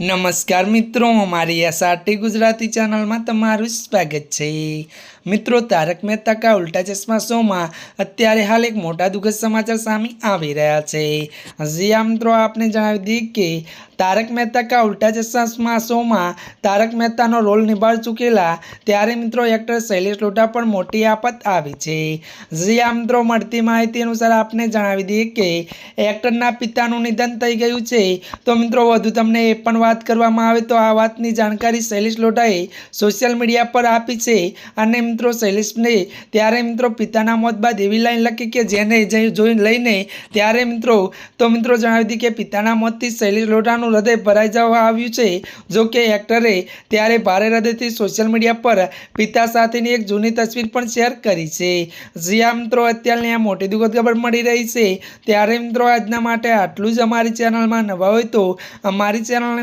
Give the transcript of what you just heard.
નમસ્કાર મિત્રો, મારી એસઆરટી ગુજરાતી ચેનલમાં તમારું સ્વાગત છે. મિત્રો, તારક મહેતા કા ઉલ્ટા ચશ્મા શોમાં અત્યારે હાલ એક મોટા દુઃખદ સમાચાર સામે આવી રહ્યા છે. હજી આ મિત્રો, આપને જણાવી દઈએ કે તારક મહેતા કા ઉલ્ટા ચશ્મા શોમાં તારક મહેતાનો રોલ નિભાવી ચૂકેલા ત્યારે મિત્રો, એક્ટર શૈલેષ લોઢા પણ મોટી આફત આવી છે. હજી આ મિત્રો, મળતી માહિતી અનુસાર આપને જણાવી દઈએ કે એક્ટરના પિતાનું નિધન થઈ ગયું છે. તો મિત્રો, વધુ તમને એ પણ વાત કરવામાં આવે તો આ વાતની જાણકારી શૈલેષ લોઢાએ સોશિયલ મીડિયા પર આપી છે. અને મિત્રો, શૈલેષને ત્યારે મિત્રો પિતાના મોત બાદ એવી લાઈન લખી કે જેને જઈ લઈને ત્યારે મિત્રો, તો મિત્રો જણાવી હતી કે પિતાના મોતથી શૈલેષ લોઢાનું હૃદય ભરાઈ જવા આવ્યું છે. જો કે એક્ટરે ત્યારે ભારે હૃદયથી સોશિયલ મીડિયા પર પિતા સાથેની એક જૂની તસવીર પણ શેર કરી છે. જ્યાં મિત્રો, અત્યારની આ મોટી દુઃખદ ખબર મળી રહી છે. ત્યારે મિત્રો, આજના માટે આટલું જ અમારી ચેનલમાં નવા હોય તો અમારી ચેનલને